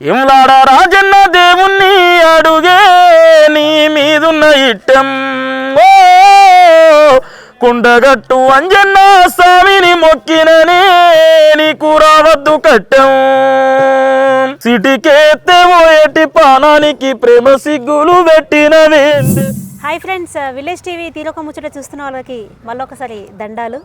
ఎంలాడ రాజన్న దేవుణ్ణి అడుగే నీ మీదున్న ఇట్టం? ఓ కుండగట్టు అంజన్న స్వామిని మొక్కిననే నీకు రావద్దు కట్టం. సిటికేత్తే ఓయటి పానానికి ప్రేమ సిగ్గులు పెట్టినవే హాయ్ ఫ్రెండ్స్ విలేజ్ టీవీ తీరొక ముచ్చట చూస్తున్న వాళ్ళకి మళ్ళొకసారి దండాలు.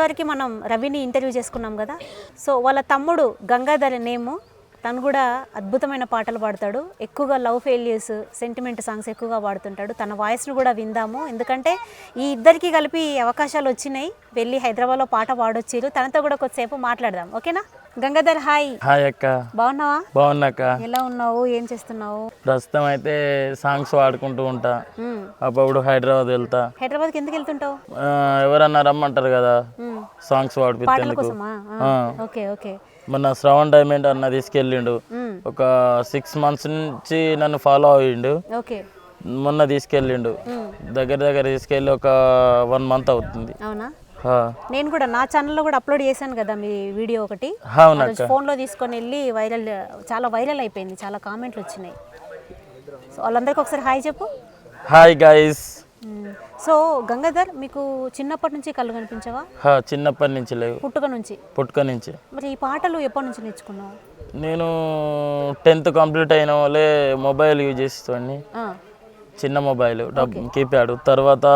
ఇప్పటివరకు మనం రవిని ఇంటర్వ్యూ చేసుకున్నాం కదా. సో వాళ్ళ తమ్ముడు గంగాధర్ నేము. తను కూడా అద్భుతమైన పాటలు పాడతాడు. ఎక్కువగా లవ్ ఫెయిల్యూర్స్ సెంటిమెంట్ సాంగ్స్ ఎక్కువగా పాడుతుంటాడు. తన వాయిస్ను కూడా విందాము. ఎందుకంటే ఈ ఇద్దరికి కలిపి అవకాశాలు వచ్చినాయి. వెళ్ళి హైదరాబాద్లో పాట పాడొచ్చారు తనతో కూడా కొద్దిసేపు మాట్లాడదాం. ఓకేనా? గంగాధర్ హాయ్. హాయ్ అక్క. బాగున్నావా? బాగున్నాక ఎలా ఉన్నావు? ఏం చేస్తున్నావు? ప్రస్తుతం అయితే సాంగ్స్ పాడుకుంటూ ఉంటా. అప్పుడు హైదరాబాద్ వెళ్తా. హైదరాబాద్కి ఎందుకు వెళ్తుంటావు? ఎవరన్నా రమ్మంటారు కదా. సాంగ్స్ పాడిపించేందుకు. Okay okay. మొన్న శ్రవణ్ డైమండ్ అన్న తీసుకెళ్ళిండు. ఒక సిక్స్ మంత్స్ నుంచి నన్ను ఫాలో అయ్యిండు. ఓకే. మొన్న తీసుకెళ్ళిండు. దగ్గర దగ్గర తీసుకెళ్ళి ఒక వన్ మంత్ అవుతుంది. అవునా. నేను కూడా నా ఛానల్లో కూడా అప్లోడ్ చేశాను కదా మీ వీడియో ఒకటి. అవునక్క. ఫోన్లో తీసుకొని వెళ్ళి వైరల్ చాలా వైరల్ అయిపోయింది. చాలా కామెంట్లు వచ్చినాయి. సో వాళ్ళందరికీ ఒకసారి హాయ్ చెప్పు. Hi guys. సో గంగాధర్ మీకు చిన్నప్పటి నుంచి కళ్ళు కనిపించవా? చిన్నప్పటి నుంచి లేవు. పుట్టుక నుంచి? పుట్టుక నుంచి. మరి ఈ పాటలు ఎప్పటి నుంచి నేర్చుకున్నావు? నేను టెన్త్ కంప్లీట్ అయిన వాళ్ళే మొబైల్ యూజ్ చేసేవాడిని. ఆ. చిన్న మొబైల్ కీప్యాడ్. తర్వాత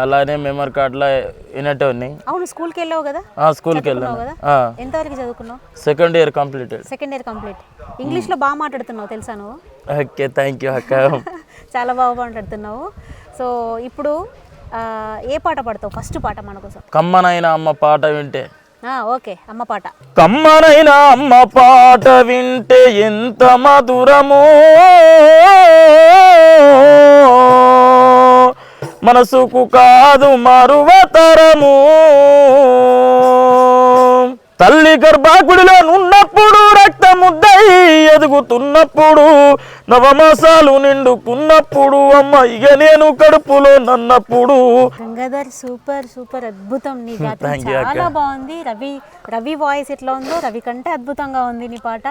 అలానే మెమరీ కార్డ్లో వినేటోని అవును స్కూల్కి వెళ్ళావు కదా? స్కూల్కి వెళ్ళాను. కదా? ఎంతవరకు చదువుకున్నావు? Second year completed. Second year complete. ఇంగ్లీష్లో బాగా మాట్లాడుతున్నావు తెలుసా నువ్వు? ఓకే థ్యాంక్ యూ అక్క. చాలా బాగా మాట్లాడుతున్నావు. సో ఇప్పుడు ఏ పాట పాడతావు? ఫస్ట్ పాట మన కోసం. కమ్మనైన అమ్మ పాట వింటే. ఓకే అమ్మ పాట. కమ్మనైన అమ్మ పాట వింటే ఎంత మధురమో. మనసుకు కాదు మరువతరము. తల్లి గర్భాకుడిలో నున్నప్పుడు రక్తముద్దై నవమాసాలు నిండుకున్నప్పుడు అమ్మ ఇక నేను కడుపులో నన్నప్పుడు. గంగాధర్ సూపర్ సూపర్ అద్భుతం. నీ you, చాలా బాగుంది. రవి రవి వాయిస్ ఎట్లా ఉందో రవి కంటే అద్భుతంగా ఉంది నీ పాట.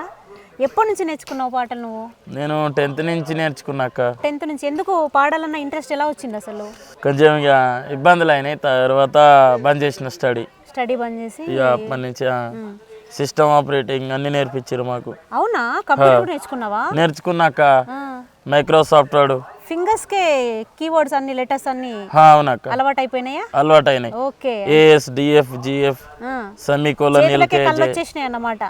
ఎప్పటి నుంచి నేర్చుకున్నావు పాటలు నువ్వు? నేను టెన్త్ నుంచి నేర్చుకున్నాక టెన్త్ నుంచి ఎందుకు పాడాలన్న ఇంట్రెస్ట్ ఎలా వచ్చింది అసలు? కొంచెం ఇక ఇబ్బందులు అయినాయి. తర్వాత బంద్ చేసిన స్టడీ. స్టడీ బంద్ చేసి? ఇక అప్పటి నుంచి సిస్టమ్ ఆపరేటింగ్ అన్ని నేర్పించారు మాకు. అవునా? కంప్యూటర్ నేర్చుకున్నావా? నేర్చుకున్నాక. మైక్రోసాఫ్ట్ వాడు. ఫింగర్స్ కే కీవర్డ్స్ అన్ని లెటర్స్ అన్ని అవునక్క. అలవాటు అయిపోయినాయా అలవాటు అయినాయి okay A S D F G F. Semicolon LKG వచ్చేసినాయి అన్నమాట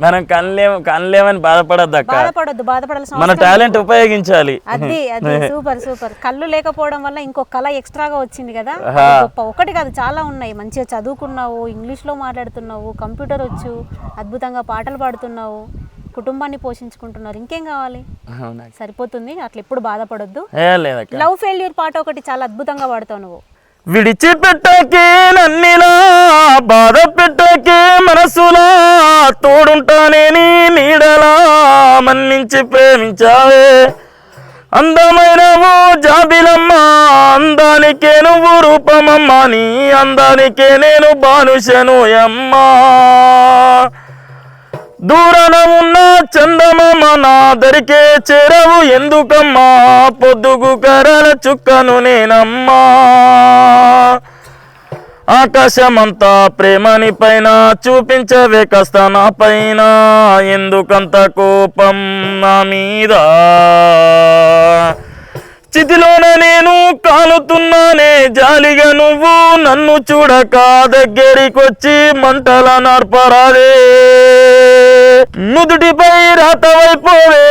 మనం కనలేము కనలేమని బాధపడద్దు అక్క. బాధపడొద్దు బాధపడాల్సిన మన టాలెంట్ ఉపయోగించాలి. అది అది సూపర్ సూపర్. కళ్ళు లేకపోవడం వల్ల ఇంకో కళ ఎక్స్ట్రాగా వచ్చింది కదా? గొప్ప. ఒకటి కాదు చాలా ఉన్నాయి. మంచిగా చదువుకున్నావు ఇంగ్లీష్లో మాట్లాడుతున్నావు కంప్యూటర్ వచ్చు అద్భుతంగా పాటలు పాడుతున్నావు కుటుంబాన్ని పోషించుకుంటున్నారు. ఇంకేం కావాలి? సరిపోతుంది. అట్లా ఎప్పుడు బాధపడొద్దు. లవ్ ఫెయిల్యూర్ పాట ఒకటి చాలా అద్భుతంగా పాడుతావు నువ్వు. విడిచిపెట్టకే నన్నిలా బాధ పెట్టకే మనసులా తోడుంటానే నీ నీడలా మన్నించి ప్రేమించావే. అందమైనవు జాబిలమ్మ అందానికే నువ్వు రూపమమ్మ నీ అందానికే నేను బానుషను అమ్మా దూరన ఉన్న చందమామ నా దరికే చెరవు ఎందుకమ్మా? పొద్దుగు కరల చుక్కను నేనమ్మా. ఆకాశమంతా ప్రేమని పైన చూపించవే కాస్త నా పైన. ఎందుకంత కోపం నా మీద? చితిలోన నేను కాలుతున్నానే జాలిగా నువ్వు నన్ను చూడక దగ్గరికొచ్చి మంటల నర్పరాదే నుదుటిపై రాతవైపోవే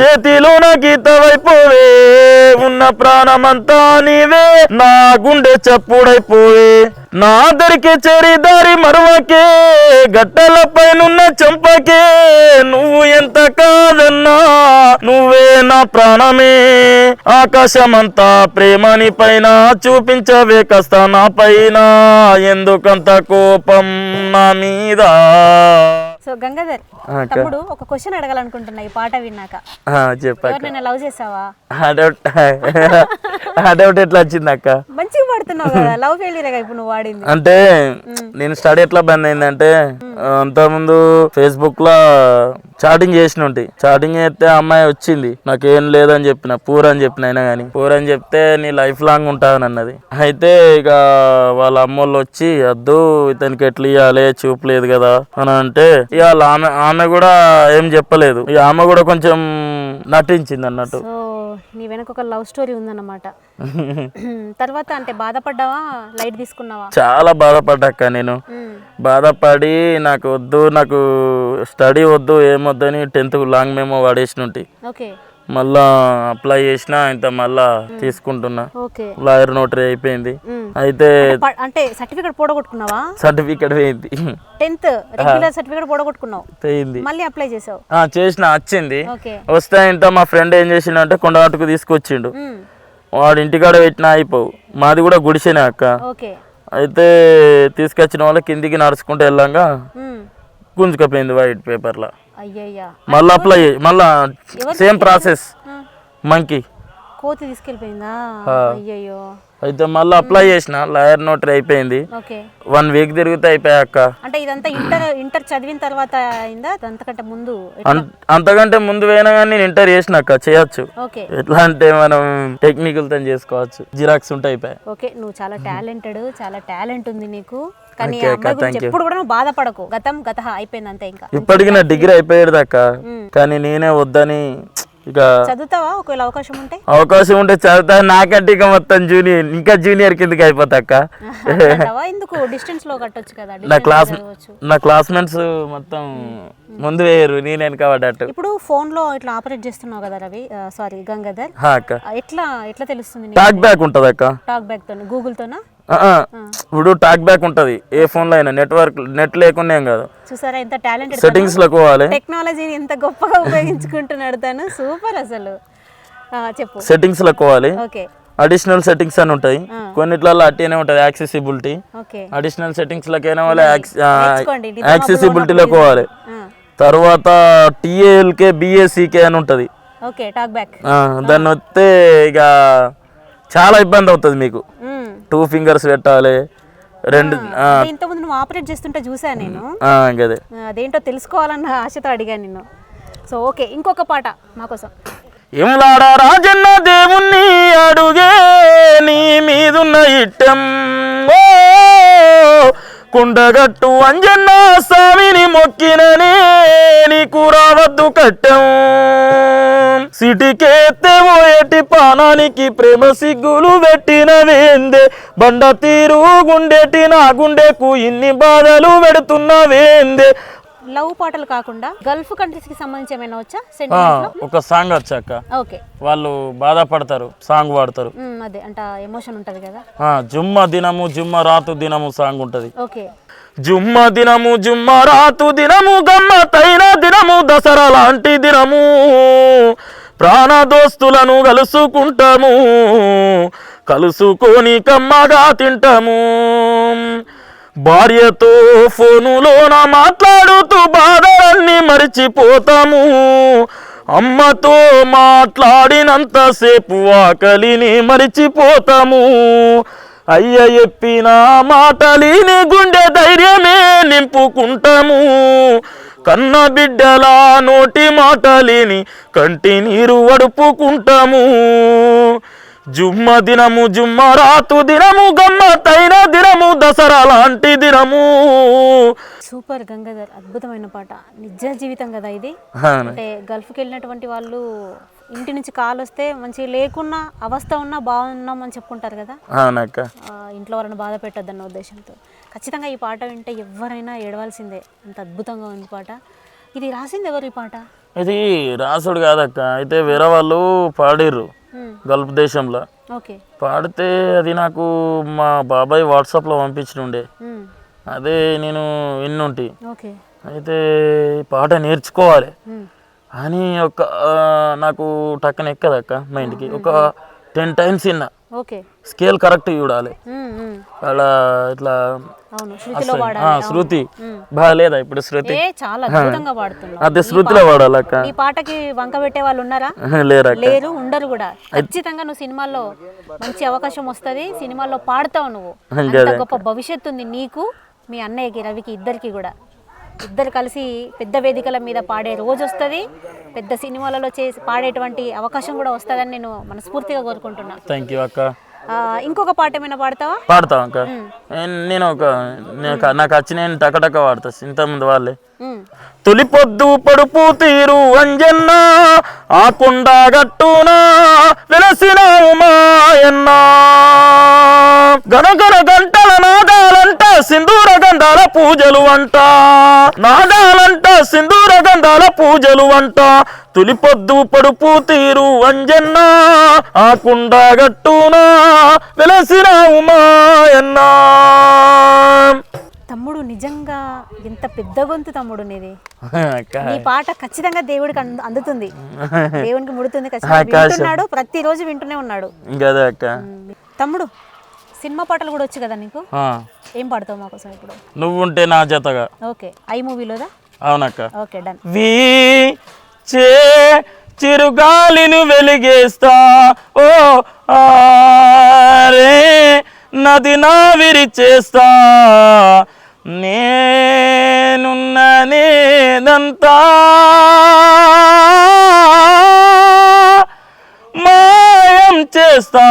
చేతిలోన గీతవైపోవే ఉన్న ప్రాణమంతా నీవే నా గుండె చప్పుడైపోవే. నా దరికి చెరి దారి మరువకే గట్టలపైనున్న చంపకే నువ్వు ఎంత కాదన్నా నువ్వే నా ప్రాణమే. ఆకాశమంతా ప్రేమని పైన చూపించవే కాస్త నా పైన ఎందుకంత కోపం నా మీద? సో గంగాధర్. తమ్ముడు ఒక క్వశ్చన్ అడగాలనుకుంటున్నా ఈ పాట విన్నాక. ఎవరినైనా లవ్ చేసావా? ఆ డౌట్ ఆ డౌట్ ఎట్లా వచ్చింది అక్క? మంచిగా పాడుతున్నావు కదా లవ్ ఫెయిలియర్ ఇప్పుడు నువ్వు వాడింది? అంటే నేను స్టడీ ఎట్లా బంద్ అయిందంటే అంతకుముందు ఫేస్బుక్లో చాటింగ్ చేసిన ఉంటి. చాటింగ్ చేస్తే అమ్మాయి వచ్చింది. నాకేం లేదని చెప్పిన పూర్ అని చెప్పిన అయినా కానీ పూర్ అని చెప్తే నీ లైఫ్ లాంగ్ ఉంటావని అన్నది. అయితే ఇక వాళ్ళ అమ్మోళ్ళు వచ్చి వద్దు ఇతనికి ఎట్లా ఇవ్వాలి చూపు లేదు కదా అని అంటే ఇక ఆమె ఆమె కూడా ఏం చెప్పలేదు. ఇక ఆమె కూడా కొంచెం నటించింది అన్నట్టు. నీ వెనక ఒక లవ్ స్టోరీ ఉందన్నమాట. తర్వాత అంటే బాధపడ్డావా? లైట్ తీసుకున్నావా? చాలా బాధపడ్డాక నేను. బాధపడి నాకు వద్దు నాకు స్టడీ వద్దు ఏమొద్దని టెన్త్ లాంగ్ మేమో వాడేసినట్టు. ఓకే. మళ్ళా అప్లై చేసిన ఇంత మళ్ళా తీసుకుంటున్నా. లాయర్ నోటరీ అయిపోయింది. అయితే అంటే సర్టిఫికేట్ పోడగొట్టుకున్నావా? సర్టిఫికెట్ పోయింది. టెన్త్ రెగ్యులర్ సర్టిఫికేట్ పోడగొట్టుకున్నావు. పోయింది. మళ్ళీ అప్లై చేసావు. చేసిన వచ్చింది. వస్తే ఇంత మా ఫ్రెండ్ ఏం చేసిండంటే కొండగట్టుకు తీసుకొచ్చిండు. వాడు ఇంటికాడ పెట్టినా అయిపోవు. మాది కూడా గుడిసేనే అక్క. అయితే తీసుకొచ్చిన వాళ్ళ కిందికి నడుచుకుంటూ వెళ్ళంగా. మ్మ్. గుంజుకపోయింది వైట్ పేపర్లో మళ్ళీ అప్లై మళ్ళా సేమ్ ప్రాసెస్. మంకీ కోతి తీసుకెళ్ళిపోయిందా? అయ్యయ్యో. అయితే మళ్ళీ అప్లై చేసిన. లాయర్ నోటరీ అయిపోయింది. ఓకే. వన్ వీక్ తిరిగితే అయిపోయాక అంటే ఇదంతా ఇంటర్ ఇంటర్ చదివిన తర్వాత అయిందా? అంతకంటే ముందు అంతకంటే ముందు పోయినా కానీ నేను ఇంటర్ చేసినాక చేయొచ్చు. ఎట్లా అంటే మనం టెక్నికల్తో చేసుకోవచ్చు. జిరాక్స్ ఉంటే అయిపోయాయి ఓకే. నువ్వు చాలా టాలెంటెడ్ చాలా టాలెంట్ ఉంది నీకు. కానీ అమ్మాయి గురించి. ఎప్పుడు కూడా నువ్వు బాధపడకు. గతం గత అయిపోయింది అంతే ఇంకా. ఇప్పటికి నా డిగ్రీ అయిపోయేది దాకా కానీ నేనే వద్దని ఇక చదువుతావా? ఒకవేళ అవకాశం ఉంటే? అవకాశం ఉంటే చదువుతా. నాకంటే ఇక మొత్తం జూనియర్ ఇంకా జూనియర్ కిందకి అయిపోతాక? ఎందుకు? డిస్టెన్స్లో కట్టొచ్చు కదా. నా క్లాస్. నా క్లాస్మేట్స్ మొత్తం ముందు వేయరు. నేను వెనక పడ్డట్టు ఇప్పుడు ఫోన్లో ఇట్లా ఆపరేట్ చేస్తున్నావు కదా రవి. సారీ గంగాధర్. ఎట్లా ఎట్లా తెలుస్తుంది టాక్ బ్యాక్ ఉంటుంది అక్క. టాక్ బ్యాక్ తోని. గూగుల్ తోనా. ఇప్పుడు టాక్ బ్యాక్ ఉంటుంది. ఏ ఫోన్లో అయినా నెట్వర్క్ నెట్ లేకుండా ఏం కాదు. చూసారా ఎంత టాలెంటెడ్ సెట్టింగ్స్లో పోవాలి. టెక్నాలజీని ఎంత గొప్పగా ఉపయోగించుకుంటున్నాడు తను. సూపర్ అసలు. చెప్పు. సెట్టింగ్స్లో పోవాలి. ఓకే. అడిషనల్ సెట్టింగ్స్ అని ఉంటాయి. కొన్నిట్లలో అట్టేనే ఉంటుంది యాక్సెసిబిలిటీ అడిషనల్ సెట్టింగ్స్ లకైనా వాళ్ళు యాక్సెసిబిలిటీలో పోవాలి. ఆ, తర్వాత టీఏఎల్కే బిఎస్సికే అని ఉంటుంది. దాన్ని వస్తే ఇక చాలా ఇబ్బంది అవుతుంది మీకు. టూ ఫింగర్స్ పెట్టాలి. రెండు ఆ, అంటే ఇంతకుముందు నువ్వు ఆపరేట్ చేస్తుంటే చూసా నేను? ఆ, అదేంటో తెలుసుకోవాలన్న ఆశతో అడిగాను నిన్ను. సో ఓకే ఇంకొక పాట మా కోసం. ఏములాడా రాజన్న దేవుణ్ణి అడుగే నీ మీదున్న ఇట్టం? ఓ! కుండగట్టు అంజన్న స్వామిని మొక్కిననే నీకు రావద్దు కట్టం. సిటికేత్తే ఓయటి పానానికి ప్రేమ సిగ్గులు పెట్టిన వేందే. బండ తీరు గుండెటి నా గుండెకు ఇన్ని బాధలు పెడుతున్న వేందే. లవ్ పాటలు కాకుండా గల్ఫ్ కంట్రీస్కి సంబంధించి ఏమైనా వచ్చా? ఒక సాంగ్ వచ్చాక. ఓకే. వాళ్ళు బాధపడతారు సాంగ్ పాడతారు. మ్మ్, అదే అంటే ఎమోషన్ ఉంటది కదా? జుమ్మ దినము జుమ్మ రాతు దినము సాంగ్ ఉంటది. ఓకే. జుమ్మ దినము జుమ్మ రాతు దినము గమ్మతైన దినము దసరా లాంటి దినము. ప్రాణ దోస్తులను కలుసుకుంటాము కలుసుకొని కమ్మగా తింటాము. భార్యతో ఫోనులోన మాట్లాడుతూ బాధలన్నీ మరిచిపోతాము. అమ్మతో మాట్లాడినంతసేపు ఆకలిని మరిచిపోతాము. అయ్య చెప్పిన మాటలిని గుండె ధైర్యమే నింపుకుంటాము. కన్న బిడ్డల నోటి మాటలిని కంటి నీరు వడుపుకుంటాము. జుమ్మ దినము జుమ్మ రాతు దినము గమ్మతైన దినము దసరా లాంటి దినము. సూపర్ గంగాధర్ అద్భుతమైన పాట. నిజ జీవితం కదా ఇది. అంటే గల్ఫ్కి వెళ్ళినటువంటి వాళ్ళు ఇంటి నుంచి కాల్ వస్తే మంచి లేకున్నా అవస్థ ఉన్నా బాగున్నాం అని చెప్పుకుంటారు కదా. ఇంట్లో వాళ్ళని బాధ పెట్టద్దన్న ఉద్దేశంతో. ఖచ్చితంగా ఈ పాట వింటే ఎవరైనా ఏడవలసిందే. అంత అద్భుతంగా ఉంది పాట. ఇది రాసింది ఎవరు ఈ పాట? ఇది రాసుడు కాదక్క అయితే వేరే వాళ్ళు పాడిర్రు. గల్ఫ్ దేశంలో. పాడితే అది నాకు మా బాబాయ్ వాట్సాప్లో పంపించినుండే. అదే నేను విన్నుంటి. అయితే పాట నేర్చుకోవాలి. అని ఒక నాకు టక్కన ఎక్కదక్క మైండ్కి. ఒక టెన్ టైమ్స్ విన్నా. ఓకే. స్కేల్ కరెక్ట్ చూడాలి. అలా ఇట్లా శృతి. బాగాలేదా ఇప్పుడు శృతి? చాలా అద్భుతంగా అదే శృతిలో వాడాలి అక్క. ఈ పాటకి వంక పెట్టే వాళ్ళు ఉన్నారా? లేరక్క లేరు ఉండరు కూడా. ఖచ్చితంగా నువ్వు సినిమాల్లో మంచి అవకాశం వస్తది. సినిమాల్లో పాడతావు నువ్వు. గొప్ప భవిష్యత్తు ఉంది నీకు మీ అన్నయ్యకి రవికి ఇద్దరికి కూడా. ఇద్దరు కలిసి పెద్ద వేదికల మీద పాడే రోజు వస్తుంది. పెద్ద సినిమాలలో చేసి పాడేటువంటి అవకాశం కూడా వస్తుందని నేను మనస్ఫూర్తిగా కోరుకుంటున్నా. థ్యాంక్ యూ అక్క. ఆ, ఇంకొక పాట ఏమైనా పాడతావా? పాడతాం అక్క? నేను- ఒక నాకు- వచ్చి నేను టకటక వాడతా ఇంతకుముందు వాళ్ళే. తొలి పొద్దు పడుపు తీరు అంజన్న ఆకుండ గట్టునా వెలసిన ఉమాయన్న నాగాలంట సింధూర గంధాల పూజలు అంట నాగాలంట సింధూర గంధాల పూజలు అంట తొలి పొద్దు పడుపు తీరు అంజన్న ఆకుండ గట్టునా వెలసిన ఉమాయన్న. తమ్ముడు నిజంగా ఎంత పెద్ద గొంతు తమ్ముడు నీది. ఈ పాట ఖచ్చితంగా దేవుడికి అందు- అందుతుంది. దేవునికి ముడుతుంది ఖచ్చితంగా. వింటున్నాడు ప్రతిరోజు వింటూనే ఉన్నాడు. తమ్ముడు సినిమా పాటలు కూడా వచ్చు కదా నీకు? ఆ. ఏం పాడతావు మాకోసం ఇప్పుడు? నువ్వుంటే నా జతగా. ఓకే. ఐ మూవీలోదా అవునక్క. Okay done. వీ చే చిరుగాలిను వెలిగేస్తా. ఓ ఆరే నది నావిరి చేస్తా. నేనున్న నేదంతా మాయం చేస్తా.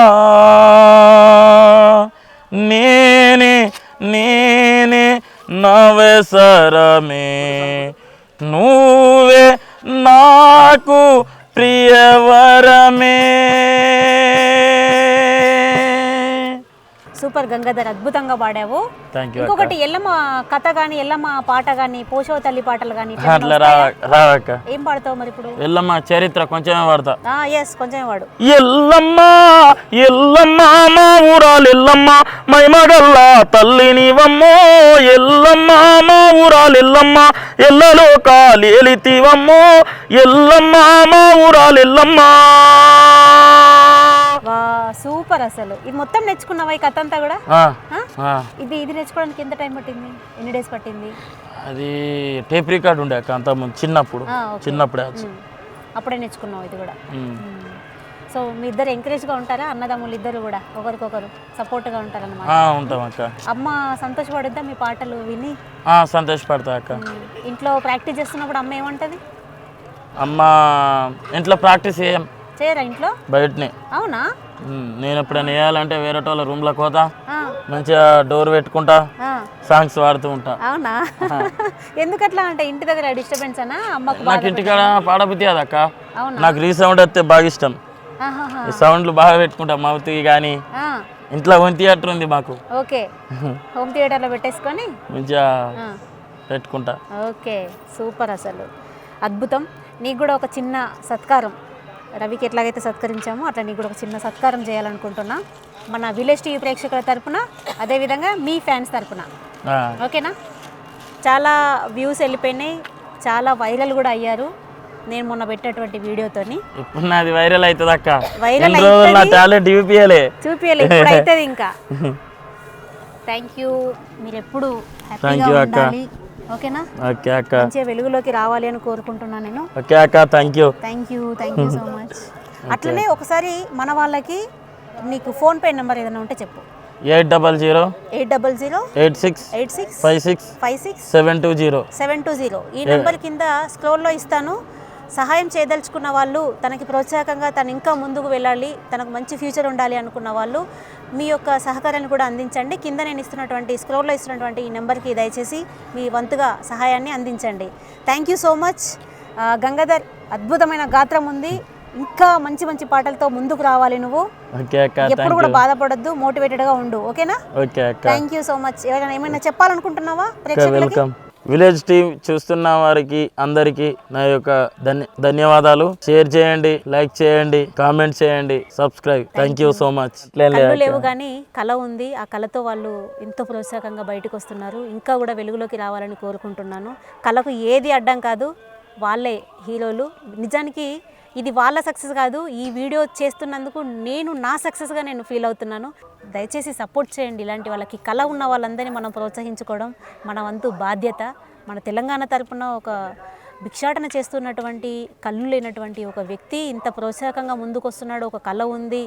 సరమే నువ్వే నాకు ప్రియవరమే. సూపర్ గంగాధర్ అద్భుతంగా పాడావు. ఇంకొకటి ఎల్లమ్మ కథ గాని ఎల్లమ్మ పాట గాని పోషవ తల్లి పాటలు గాని రావక్క. ఏం పాడతావు మరి ఇప్పుడు? ఎల్లమ్మ చరిత్ర కొంచెమే వాడతా ఎస్ కొంచెం వాడు ఎల్లమ్మ ఎల్లమ్మ మా ఊరాలు ఎల్లమ్మ మైమగల్ల తల్లినివమ్మో ఎల్లమ్మ మా ఊరాలు ఎల్లమ్మ ఎల్లలో కాలేలితివమ్మో ఎల్లమ్మ మా ఊరాలు ఎల్లమ్మ. సూపర్ అసలు. ఇది మొత్తం నేర్చుకున్నావా ఈ కథ అంతా కూడా. ఇది ఇది నేర్చుకోవడానికి ఎంత టైం పట్టింది? ఎన్ని డేస్ పట్టింది? అది టేప్ రికార్డ్ ఉండే అంత ముందు చిన్నప్పుడు. చిన్నప్పుడే. అప్పుడే నేర్చుకున్నావు ఇది కూడా. సో మీ ఇద్దరు ఎంకరేజ్గా ఉంటారా? అన్నదమ్ములు ఇద్దరు కూడా ఒకరికొకరు సపోర్ట్గా ఉంటారన్నమాట. ఆ, ఉంటాం అక్క. అమ్మ సంతోషపడుద్దా? మీ పాటలు విని? సంతోషపడతా అక్క. ఇంట్లో ప్రాక్టీస్ చేస్తున్నప్పుడు అమ్మ ఏమంటది? అమ్మ ఇంట్లో ప్రాక్టీస్ చేయం చేయరా ఇంట్లో? బయటనే. అవునా? నేను ఎప్పుడైనా వేయాలంటే వేరే వాళ్ళ రూమ్లోకి పోతా మంచిగా డోర్ పెట్టుకుంటా. సాంగ్స్ పాడుతూ ఉంటా. అవునా? ఎందుకట్లా అంటే ఇంటి దగ్గర డిస్టర్బెన్స్ అనా అమ్మకు బాధ నాకు ఇంటికాడ పాడబుద్ధి అది అక్క అవునా? నాకు రీసౌండ్ వస్తే బాగా ఇష్టం. ఈ సౌండ్లు బాగా పెట్టుకుంటా మౌత్ కానీ ఇంట్లో హోమ్ థియేటర్ ఉంది మాకు. ఓకే. హోమ్ థియేటర్లో పెట్టేసుకొని? మంచిగా పెట్టుకుంటా. ఓకే. సూపర్ అసలు. అద్భుతం. నీకు కూడా ఒక చిన్న సత్కారం. రవికి ఎట్లాగైతే సత్కరించామో అట్లా నీకు కూడా ఒక చిన్న సత్కారం చేయాలనుకుంటున్నా. మన విలేజ్ టీవీ ప్రేక్షకుల తరపున అదేవిధంగా మీ ఫ్యాన్స్ తరపున. ఓకేనా? చాలా వ్యూస్ వెళ్ళిపోయినాయి చాలా వైరల్ కూడా అయ్యారు. నేను మొన్న పెట్టినటువంటి వీడియోతోని. ఇప్పుడు నాది వైరల్ అవుతుంది అక్క. రోజులు నా. టాలెంట్ చూపియలే. చూపించాలి ఇప్పుడు అవుతుంది ఇంకా. థ్యాంక్ యూ మీరు ఎప్పుడు హ్యాపీగా. ఉండాలి. ఓకేనా? ఓకే అక్క. మంచిగా వెలుగులోకి రావాలి అని కోరుకుంటున్నాను నేను. ఓకే అక్క thank you thank you thank you so much అట్లనే ఒకసారి మన వాళ్ళకి నీకు ఫోన్పే నెంబర్ ఏదైనా ఉంటే చెప్పు. Eight double zero eight double zero eight six eight six five six five six seven two zero seven two zero ఈ నెంబర్ కింద స్క్రోల్లో ఇస్తాను. సహాయం చేయదలుచుకున్న వాళ్ళు తనకి ప్రోత్సాహకంగా తను ఇంకా ముందుకు వెళ్ళాలి తనకు మంచి ఫ్యూచర్ ఉండాలి అనుకున్న వాళ్ళు మీ యొక్క సహకారాన్ని కూడా అందించండి. కింద నేను ఇస్తున్నటువంటి స్క్రోల్లో ఇస్తున్నటువంటి ఈ నెంబర్కి దయచేసి మీ వంతుగా సహాయాన్ని అందించండి. Thank you so much Gangadhar అద్భుతమైన గాత్రం ఉంది. ఇంకా మంచి మంచి పాటలతో ముందుకు రావాలి నువ్వు. ఎప్పుడు కూడా బాధపడొద్దు మోటివేటెడ్గా ఉండు. ఓకేనా? థ్యాంక్ యూ సో మచ్ ఎవరైనా ఏమైనా చెప్పాలనుకుంటున్నావా ప్రేక్షకులకి? విలేజ్ టీమ్ చూస్తున్న వారికి అందరికీ నా యొక్క ధన్య ధన్యవాదాలు. షేర్ చేయండి లైక్ చేయండి కామెంట్ చేయండి subscribe. Thank you so much లేవు కానీ కళ ఉంది. ఆ కళతో వాళ్ళు ఎంతో ప్రోత్సాహకంగా బయటకు వస్తున్నారు. ఇంకా కూడా వెలుగులోకి రావాలని కోరుకుంటున్నాను. కళకు ఏది అడ్డం కాదు వాళ్ళే హీరోలు. నిజానికి ఇది వాళ్ళ సక్సెస్ కాదు ఈ వీడియో చేస్తున్నందుకు నేను నా సక్సెస్గా నేను ఫీల్ అవుతున్నాను. దయచేసి సపోర్ట్ చేయండి. ఇలాంటి వాళ్ళకి కళ ఉన్న వాళ్ళందరినీ మనం ప్రోత్సహించుకోవడం మన వంతు బాధ్యత. మన తెలంగాణ తరపున ఒక భిక్షాటన చేస్తున్నటువంటి కళ్ళు లేనటువంటి ఒక వ్యక్తి ఇంత ప్రోత్సాహకంగా ముందుకొస్తున్నాడు ఒక కళ ఉంది.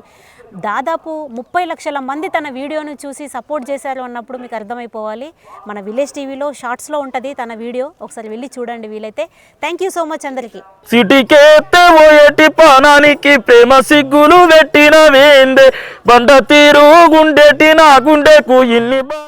దాదాపు ముప్పై లక్షల మంది తన వీడియోను చూసి సపోర్ట్ చేశారు అన్నప్పుడు మీకు అర్థమైపోవాలి. మన విలేజ్ టీవీలో షార్ట్స్లో ఉంటుంది తన వీడియో. ఒకసారి వెళ్ళి చూడండి వీలైతే. థ్యాంక్ యూ సో మచ్ అందరికీ. సిటీకేస్తే పానానికి ప్రేమ సిగ్గులు పెట్టిన వేందే. బండ తీరు గుండెటి నా గుండెకు ఇన్ని బా